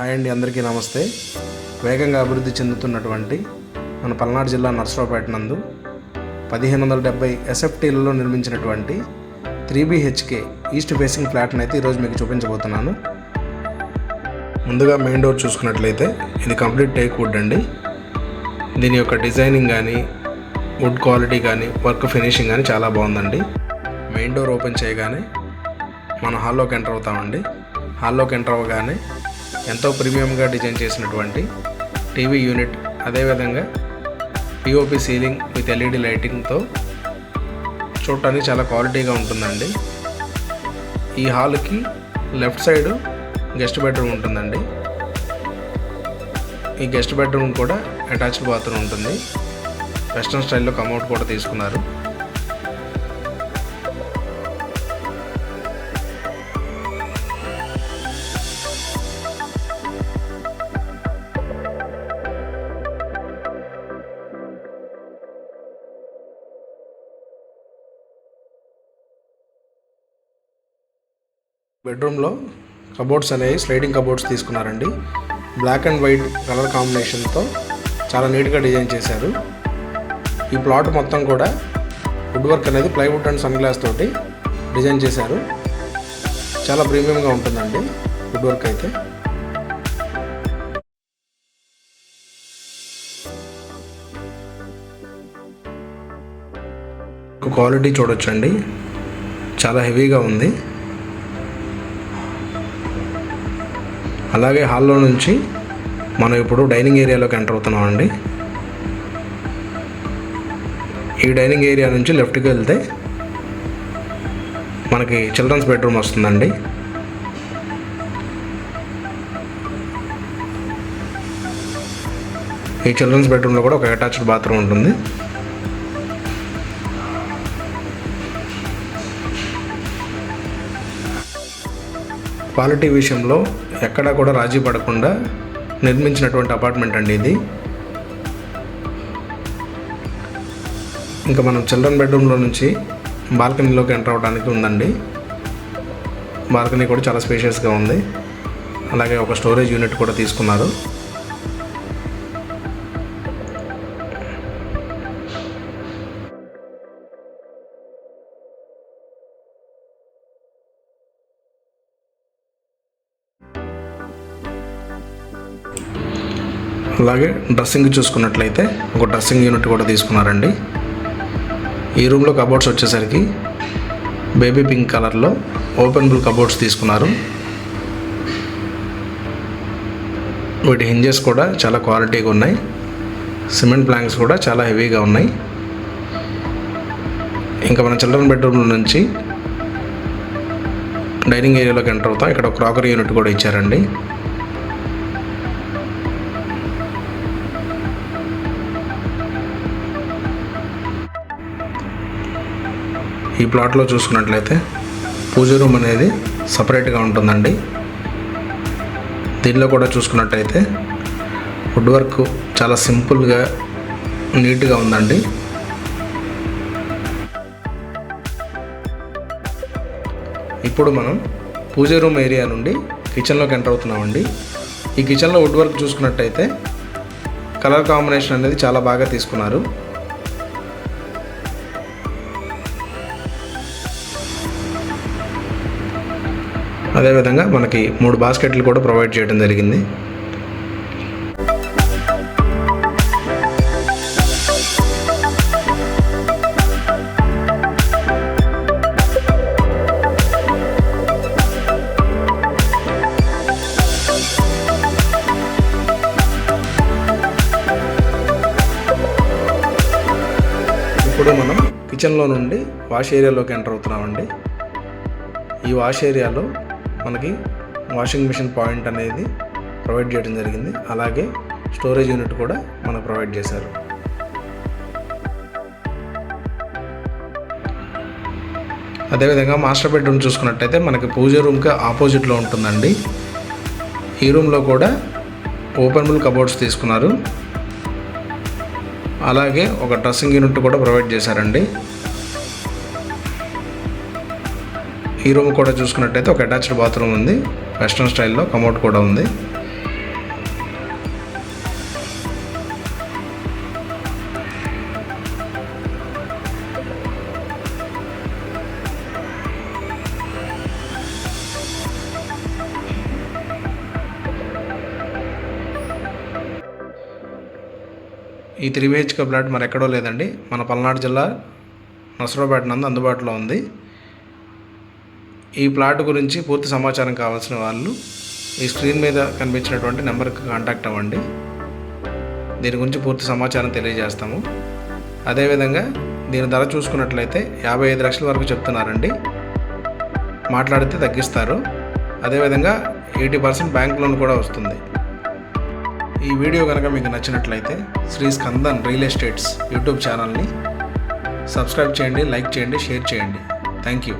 Hi అండి అందరికీ నమస్తే. వేగంగా అభివృద్ధి చెందుతున్నటువంటి మన పల్నాడు జిల్లా నర్సరావుపేట నందు పదిహేను వందల డెబ్బై ఎస్ఎఫ్టీలలో నిర్మించినటువంటి త్రీ బీహెచ్కే ఈస్ట్ ఫేసింగ్ ఫ్లాట్ని అయితే ఈరోజు మీకు చూపించబోతున్నాను. ముందుగా మెయిన్ డోర్ చూసుకున్నట్లయితే ఇది కంప్లీట్ టేక్ వుడ్ అండి. దీని యొక్క డిజైనింగ్ కానీ వుడ్ క్వాలిటీ కానీ వర్క్ ఫినిషింగ్ కానీ చాలా బాగుందండి. మెయిన్ డోర్ ఓపెన్ చేయగానే మనం హాల్లోకి ఎంటర్ అవుతామండి. హాల్లోకి ఎంటర్ అవ్వగానే ఎంతో ప్రీమియంగా డిజైన్ చేసినటువంటి టీవీ యూనిట్ అదేవిధంగా పిఓపి సీలింగ్ విత్ ఎల్ఈడి లైటింగ్తో చూడటానికి చాలా క్వాలిటీగా ఉంటుందండి. ఈ హాల్కి లెఫ్ట్ సైడ్ గెస్ట్ బెడ్రూమ్ ఉంటుందండి. ఈ గెస్ట్ బెడ్రూమ్ కూడా అటాచ్డ్ బాత్రూమ్ ఉంటుంది. వెస్ట్రన్ స్టైల్లో కమౌట్ కూడా తీసుకున్నారు. బెడ్రూమ్లో కబోర్డ్స్ అనేవి స్లైడింగ్ కబోర్డ్స్ తీసుకున్నారండి. బ్లాక్ అండ్ వైట్ కలర్ కాంబినేషన్తో చాలా నీట్గా డిజైన్ చేశారు. ఈ ప్లాట్ మొత్తం కూడా వుడ్ వర్క్ అనేది ప్లైవుడ్ అండ్ సన్ గ్లాస్ తోటి డిజైన్ చేశారు. చాలా ప్రీమియంగా ఉంటుందండి వుడ్ వర్క్ అయితే. క్వాలిటీ చూడొచ్చండి. చాలా హెవీగా ఉంది. అలాగే హాల్లో నుంచి మనం ఇప్పుడు డైనింగ్ ఏరియాలోకి ఎంటర్ అవుతున్నాం అండి ఈ డైనింగ్ ఏరియా నుంచి లెఫ్ట్కి వెళ్తే మనకి చిల్డ్రన్స్ బెడ్రూమ్ వస్తుందండి. ఈ చిల్డ్రన్స్ బెడ్రూమ్లో కూడా ఒక అటాచ్డ్ బాత్రూమ్ ఉంటుంది. క్వాలిటీ విషయంలో ఎక్కడా కూడా రాజీ పడకుండా నిర్మించినటువంటి అపార్ట్మెంట్ అండి ఇది. ఇంకా మనం చిల్డ్రన్ బెడ్రూమ్లో నుంచి బాల్కనీలోకి ఎంటర్ అవ్వడానికి ఉందండి. బాల్కనీ కూడా చాలా స్పేషియస్గా ఉంది. అలాగే ఒక స్టోరేజ్ యూనిట్ కూడా తీసుకున్నారు. అలాగే డ్రెస్సింగ్ చూసుకున్నట్లయితే ఒక డ్రెస్సింగ్ యూనిట్ కూడా తీసుకున్నారండి. ఈ రూమ్లో కబోర్డ్స్ వచ్చేసరికి బేబీ పింక్ కలర్లో ఓపెనబుల్ కబోర్డ్స్ తీసుకున్నారు. వీటి హింజెస్ కూడా చాలా క్వాలిటీగా ఉన్నాయి. సిమెంట్ ప్లాంక్స్ కూడా చాలా హెవీగా ఉన్నాయి. ఇంకా మన చిల్డ్రన్ బెడ్రూమ్ నుంచి డైనింగ్ ఏరియాలోకి ఎంటర్ అవుతాం ఇక్కడ క్రాకరీ యూనిట్ కూడా ఇచ్చారండి. ఈ ప్లాట్లో చూసుకున్నట్లయితే పూజ రూమ్ అనేది సపరేట్గా ఉంటుందండి. దీనిలో కూడా చూసుకున్నట్టయితే వుడ్ వర్క్ చాలా సింపుల్గా నీట్గా ఉందండి. ఇప్పుడు మనం పూజ రూమ్ ఏరియా నుండి కిచెన్లోకి ఎంటర్ అవుతున్నామండి. ఈ కిచెన్లో వుడ్ వర్క్ చూసుకున్నట్టయితే కలర్ కాంబినేషన్ అనేది చాలా బాగా తీసుకున్నారు. అదేవిధంగా మనకి మూడు బాస్కెట్లు కూడా ప్రొవైడ్ చేయడం జరిగింది. ఇప్పుడు మనం కిచెన్లో నుండి వాష్ ఏరియాలోకి ఎంటర్ అవుతున్నామండి. ఈ వాష్ ఏరియాలో మనకి వాషింగ్ మిషన్ పాయింట్ అనేది ప్రొవైడ్ చేయడం జరిగింది. అలాగే స్టోరేజ్ యూనిట్ కూడా మనకు ప్రొవైడ్ చేశారు. అదేవిధంగా మాస్టర్ బెడ్రూమ్ చూసుకున్నట్టయితే మనకి పూజ రూమ్కి ఆపోజిట్లో ఉంటుందండి. ఈ రూమ్లో కూడా ఓపెనబుల్ కబోర్డ్స్ తీసుకున్నారు. అలాగే ఒక డ్రెస్సింగ్ యూనిట్ కూడా ప్రొవైడ్ చేశారండి. ఈ రూమ్ కూడా చూసుకున్నట్టయితే ఒక అటాచ్డ్ బాత్రూమ్ ఉంది. వెస్ట్రన్ స్టైల్లో కమోట్ కూడా ఉంది. ఈ త్రీ బిహెచ్కే ఫ్లాట్ మరెక్కడో లేదండి. మన పల్నాడు జిల్లా నసరాబాద్ నందు అందుబాటులో ఉంది. ఈ ప్లాట్ గురించి పూర్తి సమాచారం కావాల్సిన వాళ్ళు ఈ స్క్రీన్ మీద కనిపించినటువంటి నెంబర్కి కాంటాక్ట్ అవ్వండి. దీని గురించి పూర్తి సమాచారం తెలియజేస్తాము. అదేవిధంగా దీని ధర చూసుకున్నట్లయితే యాభై ఐదు లక్షల వరకు చెప్తున్నారండి. మాట్లాడితే తగ్గిస్తారు. అదేవిధంగా ఎయిటీ పర్సెంట్ బ్యాంక్ లోన్ కూడా వస్తుంది. ఈ వీడియో కనుక మీకు నచ్చినట్లయితే Shri Skandan real estates YouTube ఛానల్ని సబ్స్క్రైబ్ చేయండి లైక్ చేయండి షేర్ చేయండి. Thank you